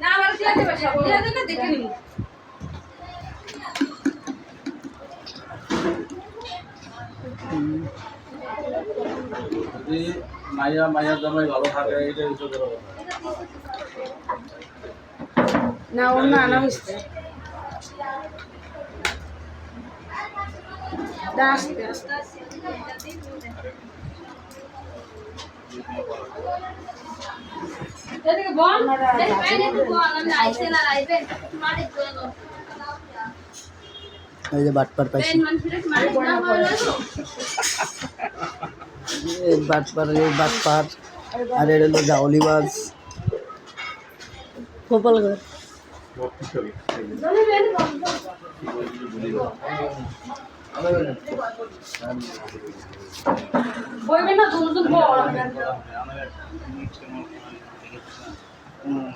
না আমার দিয়ে জামাই ভালো থাকে এটাই হচ্ছে না ওর না আনা হয়েছে। আসতে আসতে। এই যে বাটপার পাইছি। বাটপার বাটপার। আর এটা হলো জাউলি মাছ। গোপালগড় বইবে না দুজন বল হুম।